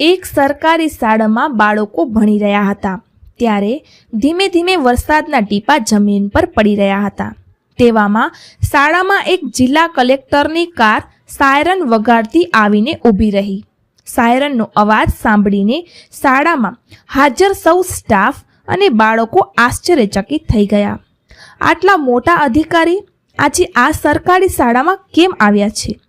એક સરકારી શાળામાં બાળકો ભણી રહ્યા હતા. ત્યારે ધીમે ધીમે વરસાદના ટીપા જમીન પર પડી રહ્યા હતા. તેવામાં શાળામાં એક જિલ્લા કલેક્ટરની કાર સાયરન વગાડતી આવીને ઊભી રહી. સાયરનનો અવાજ સાંભળીને શાળામાં હાજર સૌ સ્ટાફ અને બાળકો આશ્ચર્યચકિત થઈ ગયા. આટલા મોટા અધિકારી આજે આ સરકારી શાળામાં કેમ આવ્યા છે?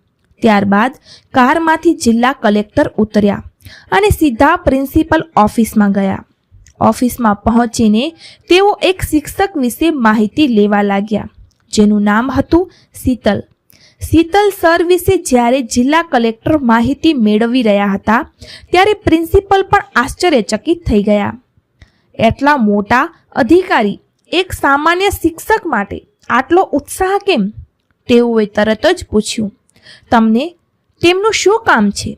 ત્યારબાદ કારમાંથી જિલ્લા કલેક્ટર ઉતર્યા. અને સીધા પ્રિન્સિપલ ઓફિસમાં ગયા. ઓફિસમાં પહોંચીને તેઓ એક શિક્ષક વિશે માહિતી લેવા લાગ્યા, જેનું નામ હતું શીતલ. શીતલ સર વિશે જ્યારે જિલ્લા કલેક્ટર માહિતી મેળવી રહ્યા હતા, ત્યારે પ્રિન્સિપલ પણ આશ્ચર્યચકિત થઈ ગયા. એટલા મોટા અધિકારી એક સામાન્ય શિક્ષક માટે આટલો ઉત્સાહ કેમ? તેઓએ તરત જ પૂછ્યું. તમને તેમનું શું કામ છે?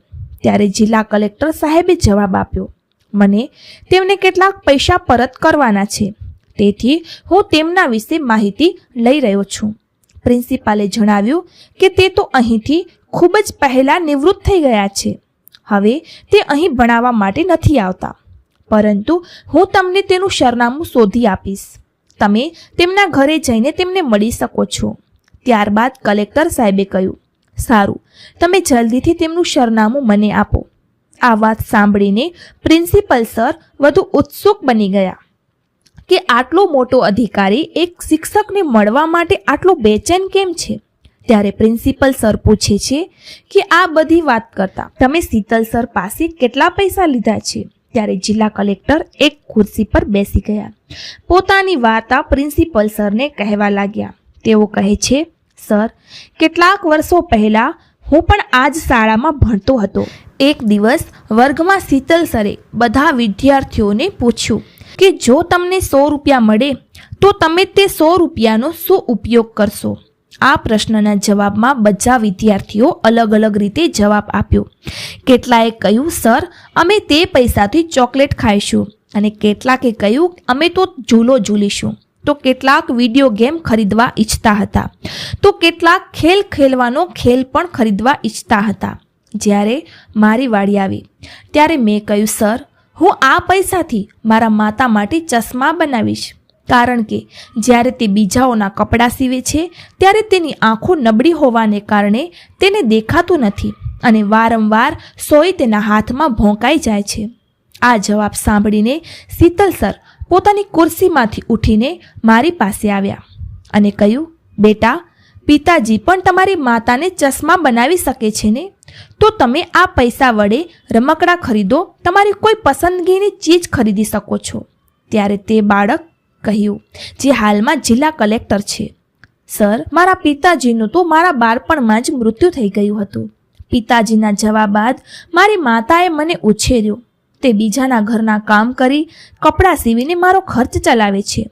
ત્યારે જિલ્લા કલેક્ટર સાહેબે જવાબ આપ્યો, મને તેમને કેટલાક પૈસા પરત કરવાના છે. તેથી હું તેમના વિશે માહિતી લઈ રહ્યો છું. પ્રિન્સિપાલે જણાવ્યું કે તે તો અહીંથી ખૂબ જ પહેલાં નિવૃત્ત થઈ ગયા છે. હવે તે અહીં ભણાવવા માટે નથી આવતા. પરંતુ હું તમને તેનું સરનામું શોધી આપીશ. તમે તેમના ઘરે જઈને તેમને મળી શકો છો. ત્યારબાદ કલેક્ટર સાહેબે કહ્યું સારું. તમે જલ્દીથી તેમનું સરનામું મને આપો. આ વાત સાંભળીને પ્રિન્સિપલ સર વધુ ઉત્સુક બની ગયા કે આટલો મોટો અધિકારી એક શિક્ષકને મળવા માટે આટલો બેચેન કેમ છે? ત્યારે પ્રિન્સિપલ સર પૂછે છે કે આ બધી વાત કરતા તમે શીતલ સર પાસે કેટલા પૈસા લીધા છે? ત્યારે જિલ્લા કલેક્ટર એક ખુરશી પર બેસી ગયા. પોતાની વાર્તા પ્રિન્સિપલ સરને કહેવા લાગ્યા. તેઓ કહે છે સર, કેટલાક વર્ષો પહેલાં હું પણ આ જ શાળામાં ભણતો હતો. એક દિવસ વર્ગમાં શીતલ સરે બધા વિદ્યાર્થીઓને પૂછ્યું કે જો તમને સો રૂપિયા મળે, તો તમે તે સો રૂપિયાનો શું ઉપયોગ કરશો? આ પ્રશ્નના જવાબમાં બધા વિદ્યાર્થીઓ અલગ અલગ રીતે જવાબ આપ્યો. કેટલાએ કહ્યું, સર, અમે તે પૈસાથી ચોકલેટ ખાઈશું. અને કેટલાકે કહ્યું, અમે તો ઝૂલો ઝૂલીશું. તો કેટલાક વીડિયો ગેમ ખરીદવા ઈચ્છતા હતા. તો કેટલાક ખેલ ખેલવાનો ખેલ પણ ખરીદવા ઈચ્છતા હતા. જ્યારે મારી વાડી આવી, ત્યારે મેં કહ્યું, સર, હું આ પૈસાથી મારા માતા માટે ચશ્મા બનાવીશ. કારણ કે જ્યારે તે બીજાઓના કપડાં સીવે છે, ત્યારે તેની આંખો નબળી હોવાને કારણે તેને દેખાતું નથી અને વારંવાર સોય તેના હાથમાં ભોંકાઈ જાય છે. આ જવાબ સાંભળીને શીતલ સર પોતાની ખુરશીમાંથી ઉઠીને મારી પાસે આવ્યા અને કહ્યું, બેટા, પિતાજી પણ તમારી માતાને ચશ્મા બનાવી શકે છે ને? તો તમે આ પૈસા વડે રમકડા ખરીદો, તમારી કોઈ પસંદગીની ચીજ ખરીદી શકો છો. ત્યારે તે બાળક કહ્યું, જે હાલમાં જિલ્લા કલેક્ટર છે. સર, મારા પિતાજીનું તો મારા બાળપણમાં જ મૃત્યુ થઈ ગયું હતું. પિતાજીના જવાબ બાદ મારી માતાએ મને ઉછેર્યો. તે બીજાના ઘરના કામ કરી કપડાં સીવીને મારો ખર્ચ ચલાવે છે.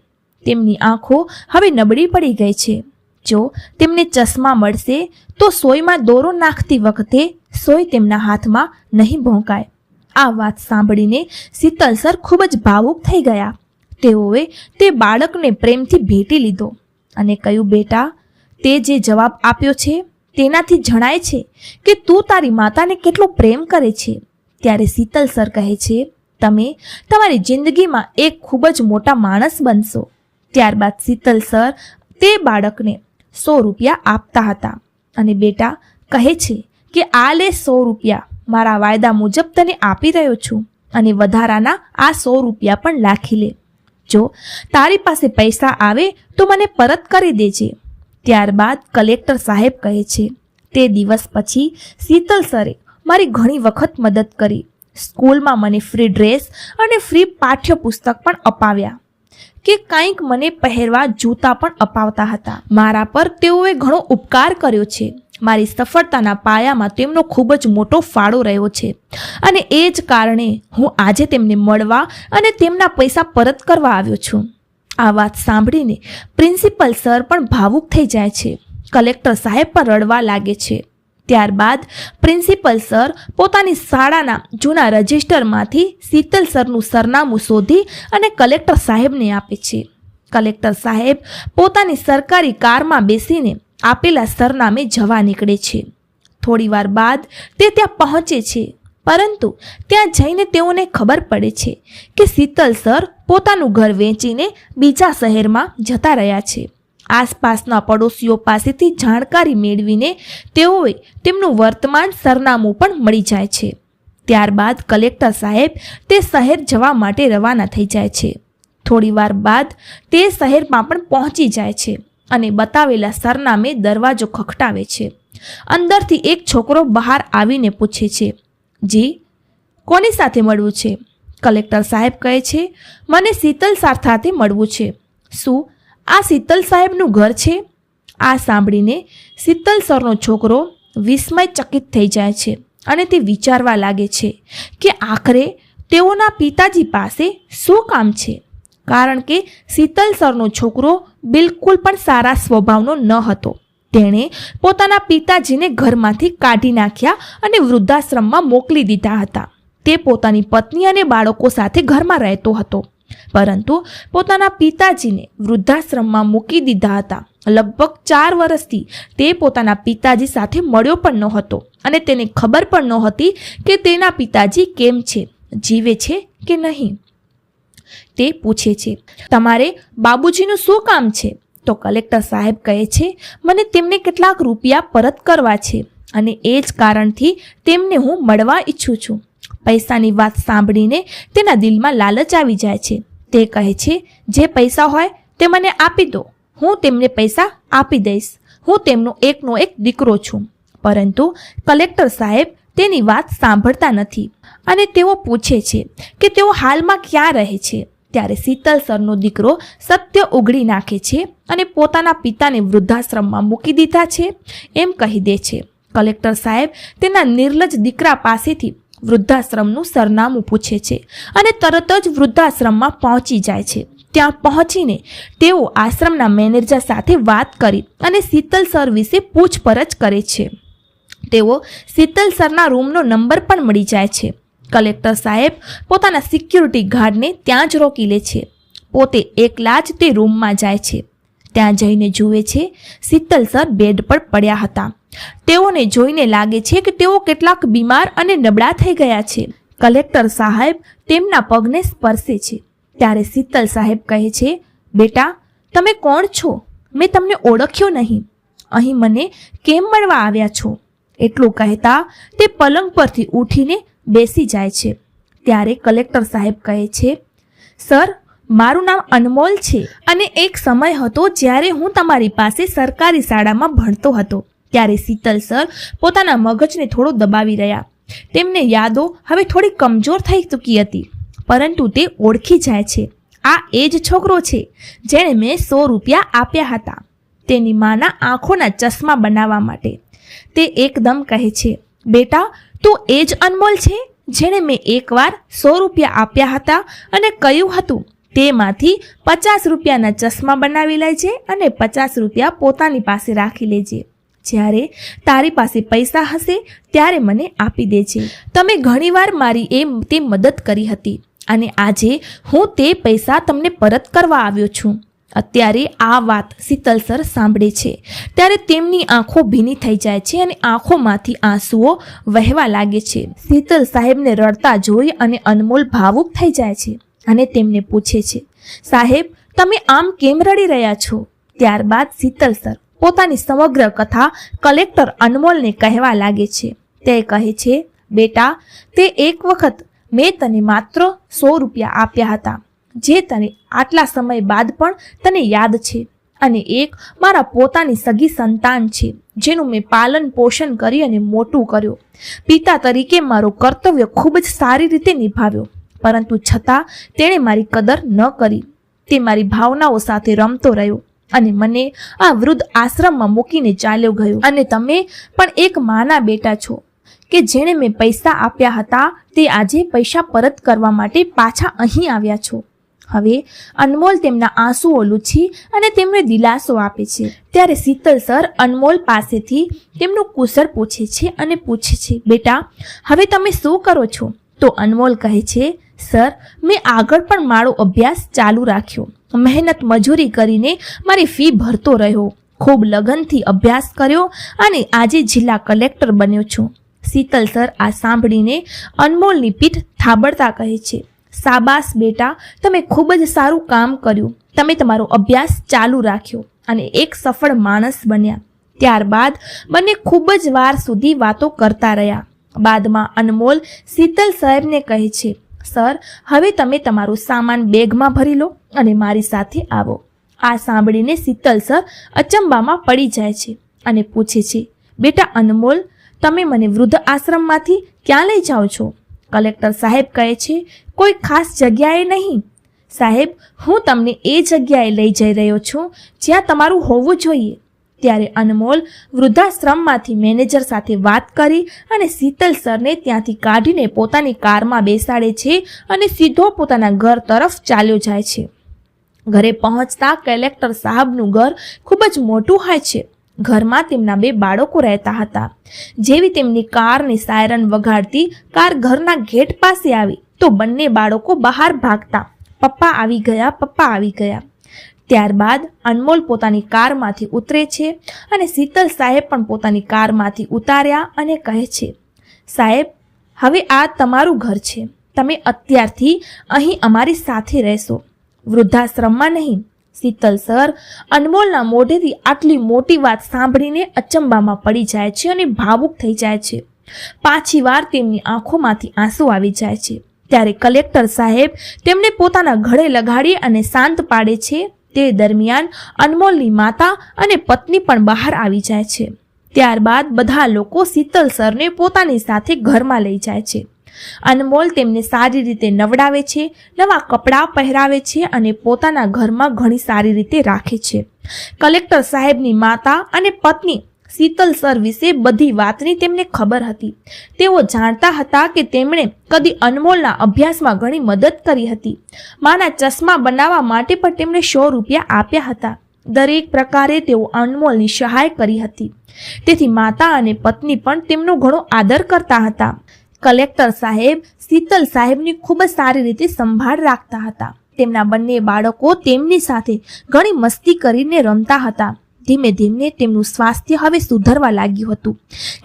તેમની આંખો હવે નબળી પડી ગઈ છે. જો તેમને ચશ્મા મળશે, તો સોયમાં દોરો નાખતી વખતે સોય તેમના હાથમાં નહીં ભોંકાય. આ વાત સાંભળીને શીતલ સર ખૂબ જ ભાવુક થઈ ગયા. તેઓએ તે બાળકને પ્રેમથી ભેટી લીધો અને કહ્યું, બેટા, તે જે જવાબ આપ્યો છે, તેનાથી જણાય છે કે તું તારી માતાને કેટલો પ્રેમ કરે છે. ત્યારે શીતલ સર કહે છે, તમે તમારી જિંદગીમાં એક ખૂબ જ મોટા માણસ બનશો. ત્યારબાદ શીતલ સર તે બાળકને સો રૂપિયા આપતા હતા. અને બેટા કહે છે કે, આ લે સો રૂપિયા. મારા વાયદા મુજબ તને આપી રહ્યો છું. અને વધારાના આ સો રૂપિયા પણ લાખી લે. જો તારી પાસે પૈસા આવે તો મને પરત કરી દેજે. ત્યારબાદ કલેક્ટર સાહેબ કહે છે, તે દિવસ પછી શીતલ સરે મારી ઘણી વખત મદદ કરી. સ્કૂલમાં મને ફ્રી ડ્રેસ અને ફ્રી પાઠ્યપુસ્તક પણ અપાવ્યા કે કંઈક મને પહેરવા જૂતા પણ અપાવતા હતા. મારા પર તેઓએ ઘણો ઉપકાર કર્યો છે. મારી સફળતાના પાયામાં તેમનો ખૂબ જ મોટો ફાળો રહ્યો છે. અને એ જ કારણે હું આજે તેમને મળવા અને તેમના પૈસા પરત કરવા આવ્યો છું. આ વાત સાંભળીને પ્રિન્સિપલ સર પણ ભાવુક થઈ જાય છે. કલેક્ટર સાહેબ પણ રડવા લાગે છે. ત્યારબાદ પ્રિન્સિપલ સર પોતાની શાળાના જૂના રજિસ્ટરમાંથી શીતલ સરનું સરનામું શોધી અને કલેક્ટર સાહેબને આપે છે. કલેક્ટર સાહેબ પોતાની સરકારી કારમાં બેસીને આપેલા સરનામે જવા નીકળે છે. થોડીવાર બાદ તે ત્યાં પહોંચે છે, પરંતુ ત્યાં જઈને તેઓને ખબર પડે છે કે શીતલ સર પોતાનું ઘર વેચીને બીજા શહેરમાં જતા રહ્યા છે. આસપાસના પડોશીઓ પાસેથી જાણકારી મેળવીને તેઓએ તેમનું વર્તમાન સરનામું પણ મળી જાય છે. ત્યારબાદ કલેક્ટર સાહેબ તે શહેર જવા માટે રવાના થઈ જાય છે. થોડી વાર બાદ તે શહેરમાં પણ પહોંચી જાય છે અને બતાવેલા સરનામે દરવાજો ખખડાવે છે. અંદરથી એક છોકરો બહાર આવીને પૂછે છે, જી, કોની સાથે મળવું છે? કલેક્ટર સાહેબ કહે છે, મને શીતલ સાર સાથે મળવું છે. શું? આ શીતલ સાહેબનું ઘર છે. આ સાંભળીને શીતલ સરનો છોકરો વિસ્મયચકિત થઈ જાય છે અને તે વિચારવા લાગે છે કે આખરે તેઓના પિતાજી પાસે શું કામ છે? કારણ કે શીતલ સરનો છોકરો બિલકુલ પણ સારા સ્વભાવનો ન હતો. તેણે પોતાના પિતાજીને ઘરમાંથી કાઢી નાખ્યા અને વૃદ્ધાશ્રમમાં મોકલી દીધા હતા. તે પોતાની પત્ની અને બાળકો સાથે ઘરમાં રહેતો હતો. પરંતુ પોતાના પિતાજીને વૃદ્ધાશ્રમમાં મૂકી દીધા હતા. લગભગ ચાર વર્ષથી તે પોતાના પિતાજી સાથે મળ્યો પણ નહોતો અને તેને ખબર પણ નહોતી કે તેના પિતાજી કેમ છે, જીવે છે કે નહીં. તે પૂછે છે, તમારે બાબુજીનું શું કામ છે? તો કલેક્ટર સાહેબ કહે છે, મને તેમને કેટલાક રૂપિયા પરત કરવા છે અને એ જ કારણથી તેમને હું મળવા ઈચ્છું છું. પૈસાની વાત સાંભળીને તેના દિલમાં લાલચ આવી જાય છે. તે કહે છે, જે પૈસા હોય તે મને આપી દો. હું તેમને પૈસા આપી દઈશ. હું તેમનો એકનો એક દીકરો છું. પરંતુ કલેક્ટર સાહેબ તેની વાત સાંભળતા નથી અને તેઓ પૂછે છે કે તેઓ હાલમાં ક્યાં રહે છે. ત્યારે શીતલ સરનો દીકરો સત્ય ઉઘડી નાખે છે અને પોતાના પિતાને વૃદ્ધાશ્રમમાં મૂકી દીધા છે. એમ કહી દે છે. કલેક્ટર સાહેબ તેના નિર્લજ દીકરા પાસેથી વૃદ્ધાશ્રમનું સરનામું પૂછે છે અને તરત જ વૃદ્ધાશ્રમમાં પહોંચી જાય છે. ત્યાં પહોંચીને તેઓ આશ્રમના મેનેજર સાથે વાત કરી અને શીતલ સર વિશે પૂછપરછ કરે છે. તેઓ શીતલ સરના રૂમનો નંબર પણ મળી જાય છે. કલેક્ટર સાહેબ પોતાના સિક્યુરિટી ગાર્ડને ત્યાં જ રોકી લે છે. પોતે એકલા જ તે રૂમમાં જાય છે. ત્યાં જઈને જુએ છે, શીતલ સર બેડ પર પડ્યા હતા. તેઓને જોઈને લાગે છે કે તેઓ કેટલાક બીમાર અને નબળા થઈ ગયા છે. કલેક્ટર સાહેબ તેમના પગને સ્પર્શે છે. ત્યારે શીતલ સાહેબ કહે છે, બેટા, તમે કોણ છો? મેં તમને ઓળખ્યો નહીં. અહીં મને કેમ મળવા આવ્યા છો? એટલું કહેતા તે પલંગ પરથી ઉઠીને બેસી જાય છે. ત્યારે કલેક્ટર સાહેબ કહે છે, સર, મારું નામ અનમોલ છે અને એક સમય હતો જ્યારે હું તમારી પાસે સરકારી શાળામાં ભણતો હતો. ત્યારે શીતલ સર પોતાના મગજને થોડો દબાવી રહ્યા. તેમને યાદો હવે થોડી કમજોર થઈ ચૂકી હતી, પરંતુ તે ઓળખી જાય છે. આ એ જ છોકરો છે જેણે મેં સો રૂપિયા આપ્યા હતા તેની માના આંખોના ચશ્મા બનાવવા માટે. તે એકદમ કહે છે, બેટા, તું એ જ અનમોલ છે જેણે મેં એકવાર સો રૂપિયા આપ્યા હતા અને કહ્યું હતું, તેમાંથી પચાસ રૂપિયાના ચશ્મા બનાવી લેજે અને પચાસ રૂપિયા પોતાની પાસે રાખી લેજે. જ્યારે તારી પાસે પૈસા હશે, ત્યારે મને આપી દેજે. તમે ઘણીવાર મારી એ તે મદદ કરી હતી અને આજે હું તે પૈસા તમને પરત કરવા આવ્યો છું. અત્યારે આ વાત શીતલ સર સાંભળે છે. ત્યારે તેમની આંખો ભીની થઈ જાય છે અને આંખોમાંથી આંસુઓ વહેવા લાગે છે. શીતલ સાહેબને રડતા જોઈ અને અનમોલ ભાવુક થઈ જાય છે અને તેમને પૂછે છે, સાહેબ, તમે આમ કેમ રડી રહ્યા છો? ત્યારબાદ શીતલ સર પોતાની સમગ્ર કથા કલેક્ટર અનમોલને કહેવા લાગે છે. તે કહે છે, બેટા, તે એક વખત મેં તને માત્ર સો રૂપિયા આપ્યા હતા, જે તને આટલા સમય બાદ પણ તને યાદ છે. અને એક મારા પોતાની સગી સંતાન છે, જેનું મેં પાલન પોષણ કરી અને મોટું કર્યો. પિતા તરીકે મારો કર્તવ્ય ખૂબ જ સારી રીતે નિભાવ્યો, પરંતુ છતાં તેણે મારી કદર ન કરી. તે મારી ભાવનાઓ સાથે રમતો રહ્યો. અને મને આ વૃદ્ધ આશ્રમમાં મૂકીને ચાલ્યો ગયો. અને તમે પણ એક માના બેટા છો કે જેણે મેં પૈસા આપ્યા હતા તે આજે પૈસા પરત કરવા માટે પાછા અહીં આવ્યા છો. હવે અનમોલ તેમના આંસુઓ લૂછી અને તેમને દિલાસો આપે છે. ત્યારે શીતલ સર અનમોલ પાસેથી તેમનું કુશળ પૂછે છે અને પૂછે છે, બેટા, હવે તમે શું કરો છો? તો અનમોલ કહે છે, સર, મેં આગળ પણ મારો અભ્યાસ ચાલુ રાખ્યો. મહેનત મજૂરી કરીને મારી ફી ભરતો રહ્યો. ખૂબ લગનથી અભ્યાસ કર્યો અને આજે જિલ્લા કલેક્ટર બન્યો છું. શીતલ સર આ સાંભળીને અનમોલની પીઠ થાબડતા કહે છે, સાબાસ બેટા, તમે ખૂબ જ સારું કામ કર્યું. તમે તમારો અભ્યાસ ચાલુ રાખ્યો અને એક સફળ માણસ બન્યા. ત્યારબાદ બંને ખૂબ જ વાર સુધી વાતો કરતા રહ્યા. બાદમાં અનમોલ શીતલ સાહેબને કહે છે, સર, હવે તમે તમારો સામાન બેગમાં ભરી લો. અને મારી સાથે આવો. આ સાંભળીને શીતલ સર અચંબામાં પડી જાય છે અને પૂછે છે, બેટા અનમોલ, તમે મને વૃદ્ધ આશ્રમમાંથી ક્યાં લઈ જાઓ છો? કલેક્ટર સાહેબ કહે છે, કોઈ ખાસ જગ્યાએ નહીં. સાહેબ, હું તમને એ જગ્યાએ લઈ જઈ રહ્યો છું જ્યાં તમારું હોવું જોઈએ. ત્યારે અનમોલ વૃદ્ધાશ્રમમાંથી મેનેજર સાથે વાત કરી અને શીતલ સરને ત્યાંથી કાઢીને પોતાની કારમાં બેસાડે છે અને સીધો પોતાના ઘર તરફ ચાલ્યો જાય છે. ઘરે પહોંચતા કલેક્ટર સાહેબનું ઘર ખૂબ જ મોટું હોય છે. ઘરમાં તેમના બે બાળકો રહેતા હતા. જેવી તેમની કારની સાયરન વગાડતી કાર ઘરના ગેટ પાસે આવી તો બંને બાળકો બહાર ભાગતા. પપ્પા આવી ગયા, પપ્પા આવી ગયા. ત્યારબાદ અનમોલ પોતાની કારમાંથી ઉતરે છે અને શીતલ સાહેબ પણ પોતાની કારમાંથી ઉતાર્યા અને કહે છે, સાહેબ, હવે આ તમારું ઘર છે. તમે અત્યારથી અહીં અમારી સાથે રહેશો. વૃદ્ધાશ્રમમાં નહીં. શીતલ સર અનમોલના મોઢેથી આટલી મોટી વાત સાંભળીને અચંબામાં પડી જાય છે અને ભાવુક થઈ જાય છે. પાછી વાર તેમની આંખોમાંથી આંસુ આવી જાય છે. ત્યારે કલેક્ટર સાહેબ તેમને પોતાના ઘરે લગાડી અને શાંત પાડે છે. તે દરમિયાન અનમોલની માતા અને પત્ની પણ બહાર આવી જાય છે. ત્યારબાદ બધા લોકો શીતલ સરને પોતાની સાથે ઘરમાં લઈ જાય છે. અનમોલ તેમને સારી રીતે નવડાવે છે, નવા કપડાં પહેરાવે છે અને પોતાના ઘરમાં ઘણી સારી રીતે રાખે છે. કલેક્ટર સાહેબની માતા અને પત્ની શીતલ સર વિશે બધી વાતની તેમને ખબર હતી. તેઓ જાણતા હતા કે તેમણે કદી અનમોલના અભ્યાસમાં ઘણી મદદ કરી હતી. માના ચશ્મા બનાવવા માટે પણ તેમણે સો રૂપિયા આપ્યા હતા. દરેક પ્રકારે તેઓ અનમોલની સહાય કરી હતી. તેથી માતા અને પત્ની પણ તેમનો ઘણો આદર કરતા હતા. કલેક્ટર સાહેબ શીતલ સાહેબની ખૂબ જ સારી રીતે સંભાળ રાખતા હતા. તેમના બંને બાળકો તેમની સાથે ઘણી મસ્તી કરીને રમતા હતા. ધીમે ધીમે તેમનું સ્વાસ્થ્ય હવે સુધરવા લાગ્યું હતું.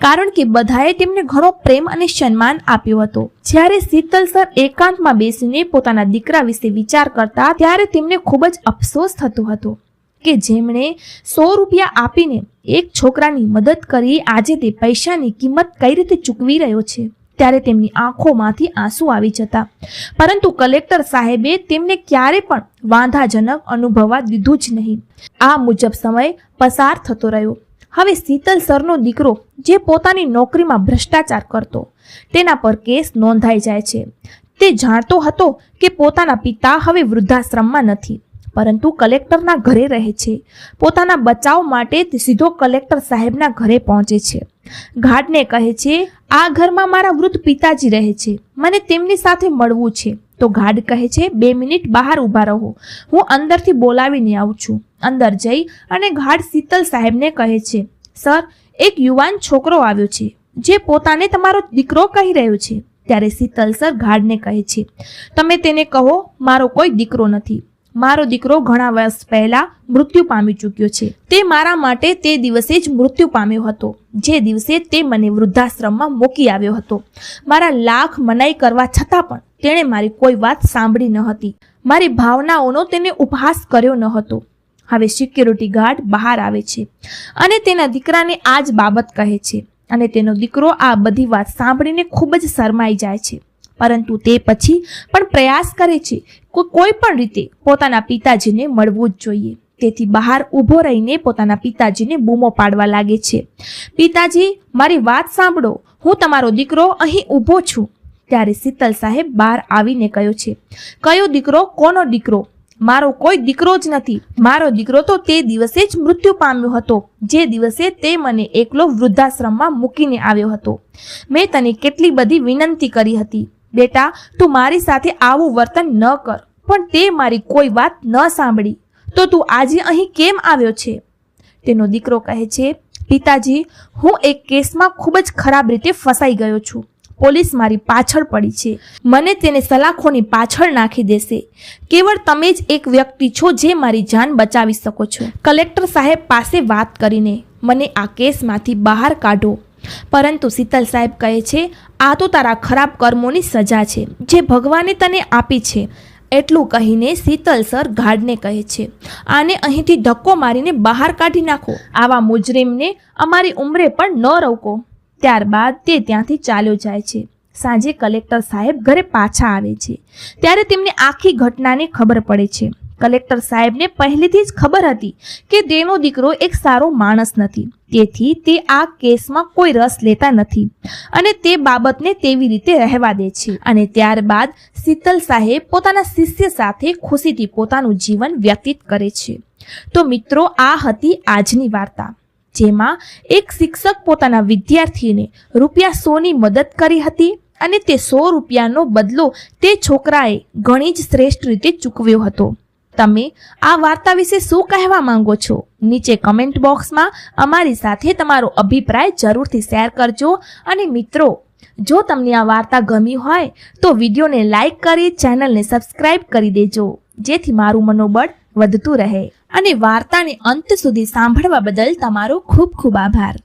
કારણ કે બધાએ તેમને ઘણો પ્રેમ અને સન્માન આપ્યો હતો. જ્યારે શીતલ સર એકાંતમાં બેસીને પોતાના દીકરા વિશે વિચાર કરતા ત્યારે તેમને ખૂબ જ અફસોસ થતો હતો કે જેમણે સો રૂપિયા આપીને એક છોકરાની મદદ કરી, આજે તે પૈસાની કિંમત કઈ રીતે ચૂકવી રહ્યો છે? ત્યારે તેમની આંખોમાંથી આંસુ આવી જતા. પરંતુ કલેક્ટર સાહેબે તેમને ક્યારે પણ વાંધાજનક અનુભવવા દીધું જ નહીં. આ મુજબ સમય પસાર થતો રહ્યો. હવે શીતલ સરનો દીકરો, જે પોતાની નોકરીમાં ભ્રષ્ટાચાર કરતો, તેના પર કેસ નોંધાઈ જાય છે. તે જાણતો હતો કે પોતાના પિતા હવે વૃદ્ધાશ્રમમાં નથી, પરંતુ કલેક્ટરના ઘરે રહે છે. પોતાના બચાવ માટે સીધો કલેક્ટર સાહેબના ઘરે પહોંચે છે. ઘાટને કહે છે, આ ઘરમાં મારા વૃદ્ધ પિતાજી રહે છે. મને તેમની સાથે મળવું છે. તો ઘાટ કહે છે, બે મિનિટ બહાર ઊભા રહો. હું અંદરથી બોલાવીને આવું છું. અંદર જઈ અને ઘાટ શીતલ સાહેબને કહે છે, સર, એક યુવાન છોકરો આવ્યો છે, જે પોતાને તમારો દીકરો કહી રહ્યો છે. ત્યારે શીતલ સર ઘાડને કહે છે, તમે તેને કહો, મારો કોઈ દીકરો નથી. મારો દીકરો ઘણા વર્ષ પહેલા મૃત્યુ પામી ચૂક્યો છે. તે મારા માટે તે દિવસે જ મૃત્યુ પામ્યો હતો, જે દિવસે તે મને વૃદ્ધાશ્રમમાં મૂકી આવ્યો હતો. મારા લાખ મનાઈ કરવા છતાં પણ તેણે મારી કોઈ વાત સાંભળી ન હતી. મારી ભાવનાઓનો તેને ઉપહાસ કર્યો ન હતો. હવે સિક્યુરિટી ગાર્ડ બહાર આવે છે અને તેના દીકરાને આ જ બાબત કહે છે અને તેનો દીકરો આ બધી વાત સાંભળીને ખૂબ જ શરમાઈ જાય છે. પરંતુ તે પછી પણ પ્રયાસ કરે છે કોઈ પણ રીતે પોતાના પિતાજીને મળવું જ જોઈએ. તેથી બહાર ઊભો રહીને પોતાના પિતાજીને બૂમો પાડવા લાગે છે. પિતાજી, મારી વાત સાંભળો. હું તમારો દીકરો અહીં ઊભો છું. ત્યારે શીતલ સાહેબ બહાર આવીને કહ્યો છે, કયો દીકરો? કોનો દીકરો? મારો કોઈ દીકરો જ નથી. મારો દીકરો તો તે દિવસે જ મૃત્યુ પામ્યો હતો. જે દિવસે તે મને એકલો વૃદ્ધાશ્રમમાં મૂકીને આવ્યો હતો. મેં તને કેટલી બધી વિનંતી કરી હતી. બેટા, તું મારી સાથે આવું વર્તન ન કર, પણ તે મારી કોઈ વાત ન સાંભળી. તો તું આજે અહીં કેમ આવ્યો છે? તેનો દીકરો કહે છે, પિતાજી, હું એક કેસમાં ખૂબ જ ખરાબ રીતે ફસાઈ ગયો છું. પોલીસ મારી પાછળ પડી છે. મને તેને સલાખોની પાછળ નાખી દેશે. કેવળ તમે જ એક વ્યક્તિ છો જે મારી જાન બચાવી શકો છો. કલેક્ટર સાહેબ પાસે વાત કરીને, મને આ કેસમાંથી બહાર કાઢો. પરંતુ શીતલ સાહેબ કહે છે, આ તો તારા ખરાબ કર્મોની સજા છે, જે ભગવાને તને આપી છે. એટલું કહીને શીતલ સર ગાર્ડને કહે છે, આને અહીંથી ધક્કો મારીને બહાર કાઢી નાખો. આવા મુજરીમને અમારી ઉંમરે પણ ન રોકો. ત્યારબાદ તે ત્યાંથી ચાલ્યો જાય છે. સાંજે કલેક્ટર સાહેબ ઘરે પાછા આવે છે. ત્યારે તેમને આખી ઘટનાની ખબર પડે છે. કલેક્ટર સાહેબને પહેલેથી જ ખબર હતી કે તેનો દીકરો એક સારો માણસ નથી. તેથી તે આ કેસમાં કોઈ રસ લેતા નથી અને તે બાબતને તેવી રીતે રહેવા દે છે. અને ત્યારબાદ શીતલ સાહેબ પોતાના શિષ્ય સાથે ખુશીથી પોતાનું જીવન વ્યતીત કરે છે. તો મિત્રો, આ હતી આજની વાર્તા, જેમાં એક શિક્ષક પોતાના વિદ્યાર્થીને રૂપિયા સોની મદદ કરી હતી અને તે સો રૂપિયાનો બદલો તે છોકરાએ ઘણી જ શ્રેષ્ઠ રીતે ચૂકવ્યો હતો. તમે આ વાર્તા વિશે શું કહેવા માંગો છો? નીચે કમેન્ટ બોક્સમાં અમારી સાથે તમારો અભિપ્રાય જરૂરથી શેર કરજો. અને મિત્રો, જો તમને આ વાર્તા ગમી હોય, તો વિડીયોને લાઈક કરી ચેનલને સબસ્ક્રાઇબ કરી દેજો, જેથી મારું મનોબળ વધતું રહે. અને વાર્તાને અંત સુધી સાંભળવા બદલ તમારો ખૂબ ખૂબ આભાર.